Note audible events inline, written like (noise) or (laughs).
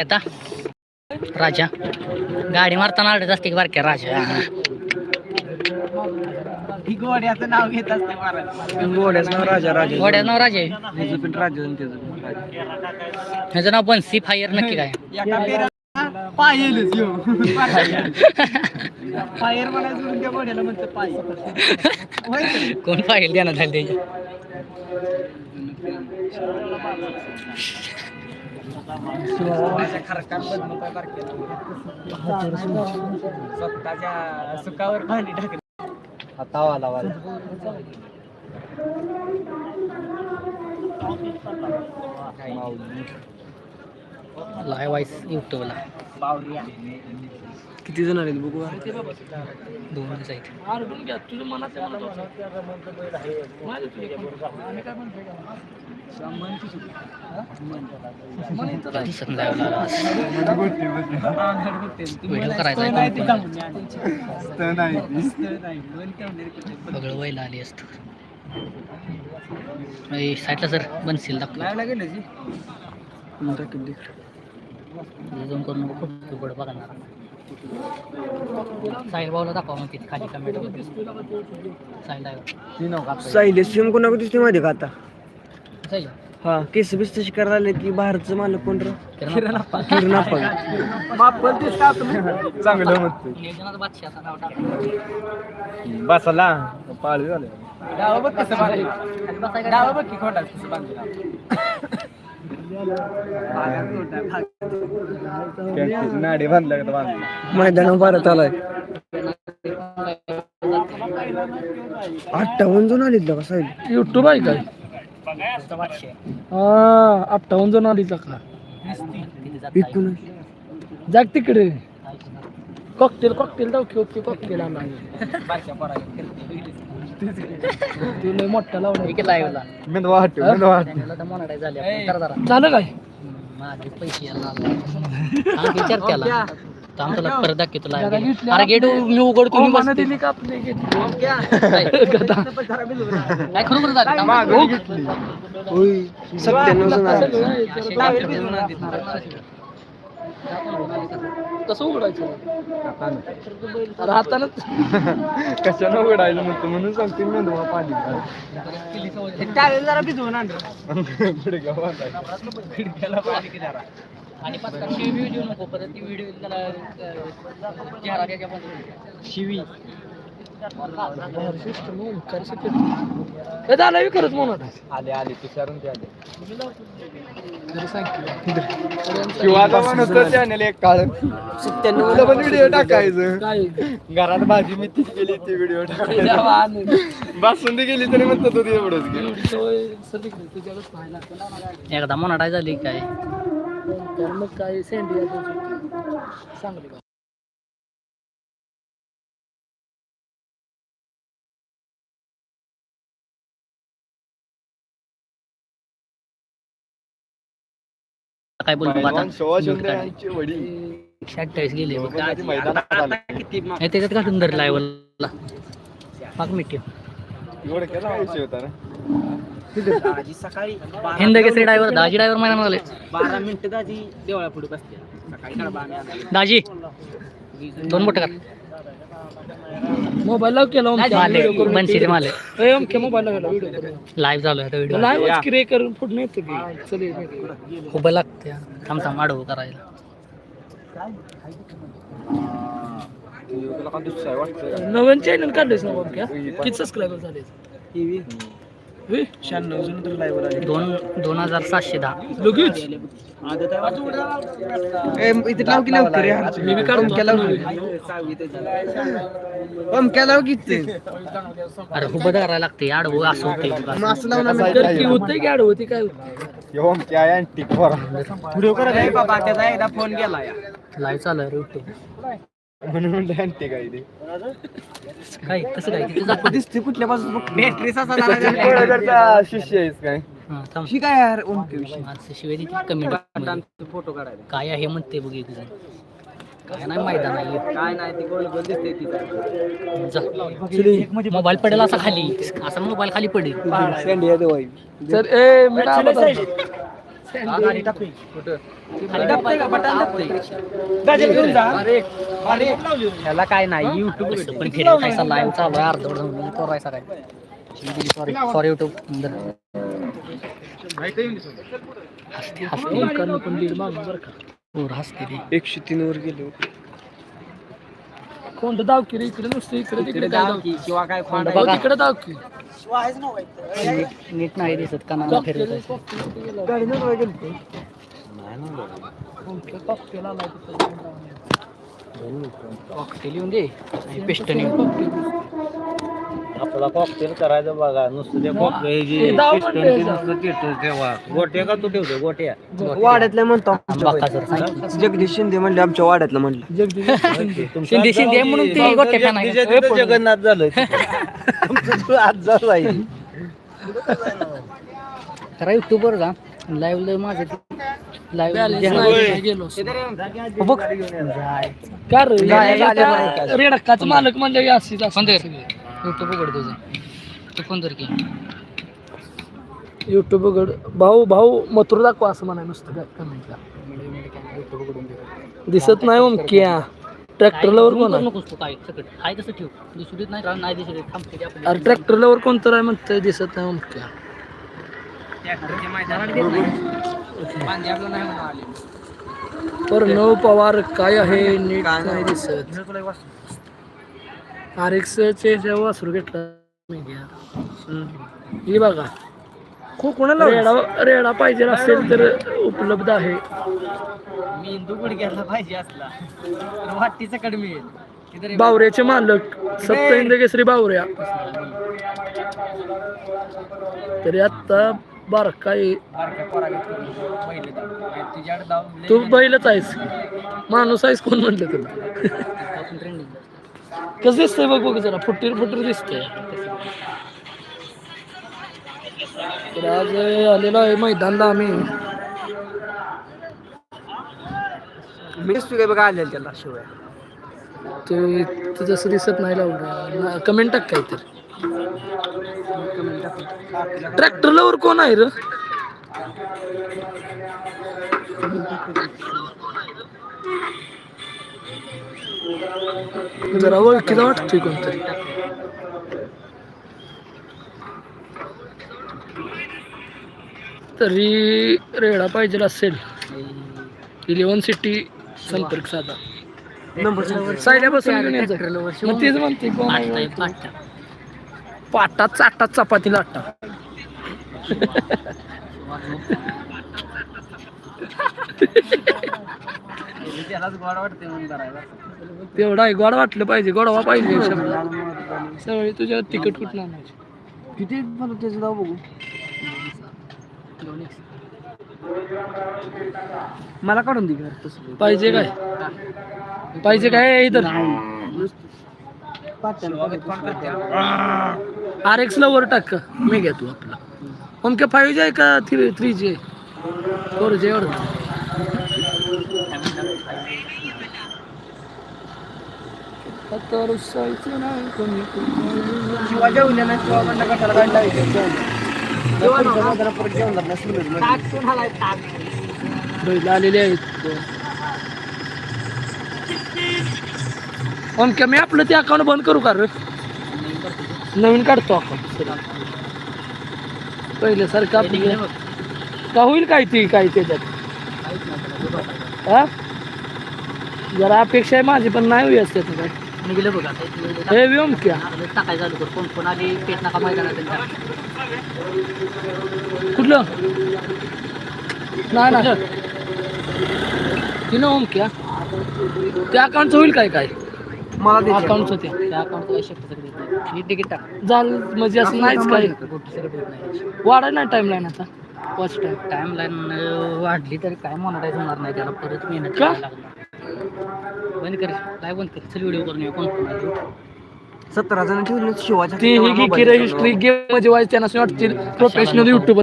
आता राजा. गाडी मारताना आडत असते की बारक्या राजा. ही गोड्याचं नाव घेत असते नाव राजा राजा. घोड्याचं नाव राजा. आहे त्याचं पण राजा आणि त्याचं पण राजा. ह्याचं नाव बन्सी फायर नक्की काय? एका पेराला पायलच यो. पायर म्हणायचं सोडून त्या गोड्याला म्हणतं पाय. होय की? कोण पाहिजे देण्यात झाली त्याची (laughs) माझ्या खरकात बदलून काय. स्वतःच्या सुखावर भांडी टाकली. हातावा लावा लाय वाईस युट्यूबला. किती जण आले बघू? दोन दिवस आहेत. व्हिडिओ करायचा. सगळं व्हायला आली असतं. साईडला सर बनशील दाखव. लावला जाऊन करून खूप उघड बघणार साहिल भाऊला दाखवा मग तिथे खाली कमेंट साहिल ड्रायव्हर सायले सेम कोणाकडे दिसते माहिती का आता? साहिल. हा केस बिस तशी करायला आले की बाहेरचं मालक कोण. चांगलं म्हणतो. बसाला. पाळी झाले. डावा बघ कसं बघ की खोटा कसं बांधलं का मैदानावर भारत आलाय. अठ्ठावन्न जण आले का साहेब. युट्यूब आहे काय. हा अठ्ठावन्न जण आली का? एकूण जाग तिकडे. कॉकटेल कॉकटेल जाऊ की कॉकटेल आणा. ते लय मोठा लावला लाईव्हला मी वाट मी वाट चॅनलला तर मोनाटाईज झाली आपण. जरा. झालं काय? माझे पैसे यायला लागले. विचार केला थांब तुला परत दाखवतो. अरे गेट मी उघडतो मी बसते. दिली का आपली खरोखर झालं थांब. सत्त्याण्णव जण कसं उघडायचं? अरे हातानं (laughs) कशानं उघडायला म्हणतो? म्हणून सांगते मेंदवा पाणी. ते टावेल जरा भिजवून आणलं खिडक्याला पाणी जरा. आणि शिवी देऊ नको परत ती व्हिडिओ पण शिवी. झालं बी खरंच म्हणत आले आले तुषारून ते आले. किंवा म्हणत चॅनल एक काळ. पण व्हिडिओ टाकायचं. काय? घरात भाजी मेथी गेली ती व्हिडिओ. बासुंदी गेली तरी म्हणतात होती एवढंच एकदा मोनाटाईज झाली काय? तर मग काय सेंडी चांगली काय बोलतो आता एकशे अठ्ठावीस गेले हे त्याच्यात घालून धर लाईव्हला पाक मिठी. हिंद केसरी ड्रायव्हर दाजी ड्रायव्हर मैदान आले बारा मिनिटं दाजी देवळा पुढे बसते. दाजी दोन बोट कर मोबाईल लाव केला माले मोबाईल लाईव्ह चालू आहे व्हिडिओ लाईव्ह क्रिए करून. पुढे येतो की. चल ये, ये. उभं लागते थांब थांब आडवं करायला. नवीन चॅनल काढलेस ना बाबा किती सबस्क्रायबर झाले? शहाण्णव जण तर लाईव्ह आले. दोन दोन हजार सातशे दहा. लगेच? इथे लाव की लवकर यार. मी बी काढून पंक्या लाव की. पंक्या लाव की ते. अरे उभं करायला लागते आडवं असं होते लावून आम्ही तर की आड होती काय होती आहे बाबा त्याचा एकदा फोन गेला या लाईव्ह चालू आहे युट्यूब म्हणून म्हणलं antique आहे ते. काय कसं काय? तिथे दाखव दिसते कुठल्या बाजूला बघ. बॅटरी ससा कोणाकडचा शिष्य आहेस काय? हा, थांब. यार ओमके विषय. माणसं शिवाय फोटो काढायला? काय आहे म्हणते बघ एक जण. काय नाही मैदान आहे. काय नाही ती गोल गोल दिसते तिचा मोबाईल पडेल असा खाली. असा मोबाईल खाली पडेल. तर ए मी ह्याला काय नाही युट्यूब पण फिरायचा लाईव्ह चालू आहे अर्धवट जाऊन करायचा काय सॉरी सॉरी युट्यूब हसते हसते. एकानं पण लीड मागून बरं का? पोर हसते ती एकशे तीन वर गेले कोणतं दाव की रे इकडे नुसतं इकडे तिकडे काय दाव की किंवा काय कोणतं बघा. नीट- नीट नाही दिसत कानाला फिरत आहे. कॉकटेल येऊन दे. पिस्टन आपला कॉकटेल करायचं बघा. नुसतं ते हे म्हणलं नुसतं ठेवा गोट्या का तू ठेवतो गोट्या. वाड्यातलं म्हणतो. जगदीश शिंदे म्हणले आमच्या वाड्यातलं म्हणलं. जगदीश शिंदे. शिंदे म्हणून ते गोट्या? जगन्नाथ झालं. आज झालं आहे. करा युट्यूबवर जा. लाईव्ह माझं लाईव्ह गेलो. बघ. का रे? मालक म्हणजे अशीच फोन दर असते युट्यूब उघड तुझं. तू फोन दर की युट्यूब उघड. भाऊ भाऊ मथुर दाखवा असं म्हणाय नुसतं काय कमेंटला युट्यूब उघडून दे. दिसत नाही ओमक्या ट्रॅक्टरला वर काय कोण आहे? नकोस तू काय सकट हाय तसं ठेव. दिसू देत नाही नाही दिसू देत. थांब किती अरे ट्रॅक्टरला वर कोणतं आहे म्हणतंय? दिसत नाही ओमक्या प्रणव पवार काय आहे नीट नाही दिसत. आर एक्स चे जेव्हा वासरू घेतला हे बघा. कोणाला रेडा रेडा पाहिजे असेल तर उपलब्ध आहे. मी हिंदू गुडघ्याला पाहिजे असला. तर वाटीचं कड मिळेल. किती बावऱ्याचे मालक. सप्तहिंद केसरी बावऱ्या. तरी आता बारकाई बारक्या पोरागत करून पहिले दाव. आणि तुझ्याकडे दाव लय तू बैलच आहेस माणूस आहेस कोण म्हटलं तुला? कसं दिसतंय बघ बघ जरा. फुटीर फुटीर दिसतंय. तर आज आलेलो आहे मैदानला आम्ही. मी काय बघा आलेलं त्याला शिवाय. ते ते जसं दिसत नाही लावलं कमेंट टाक काय तर ट्रॅक्टरला वर कोण आहे र? जरा ओळखीचा वाटतोय कोणतरी. तरी रेडा पाहिजे असेल. इलेव्हन सिटी संपर्क साधा. नंबर सायड्या बसून घेऊन यायचं. मग तेच म्हणते? पाटा चाटा चपाती लाटा. (laughs) त्यालाच गोड वाटते म्हणून करायला. तेवढा आहे गोड वाटलं पाहिजे गोडवा पाहिजे सगळी तुझ्या तिकट कुठं आणायची? किती मला त्याचं नाव बघू? मला काढून दे घर तसं. पाहिजे काय? पाहिजे काय? इधर आर एक्स ला वर टाक. मी घ्या तू आपला. ओमके फाईव्ह जी आहे का थ्री थ्री जी आहे फोर जी वर नाही. कोणी कशाला बैल आलेले आहेत. आपलं ते अकाउंट बंद करू का रे? नवीन काढतो अकाउंट पहिल्यासारखं आपलं का होईल काय ती काय त्याच्यात? हा? जरा अपेक्षा आहे माझी पण नाही होई असते काय निघलं बघा हे व्योम क्या? टाक- टाकायचं चालू कर. कोण कोण आली? पेट नका मैदानात त्यांच्या. कुठलं? नाही ना तिनं ओम क्या? त्या अकाउंटचं होईल काय काय? मला अकाउंटचं ते. त्या अकाउंट काही शक्य सगळी नीट तिकीट टाक. झालं म्हणजे असं नाहीच काय भेट नाही वाढाय नाही टाइम लाईन आता. वॉच टाइम टाइम लाईन वाढली तरी काय मॉनिटाईज होणार नाही त्याला. परत मेहनत लागणार. बंद कर काय बंद कर. चल व्हिडिओ करून कोण. सतरा जण ठेवले शिवाच्या ती ही की रजिस्ट्री गेम म्हणजे वाईज त्यांना वाटतील प्रोफेशनल युट्यूबर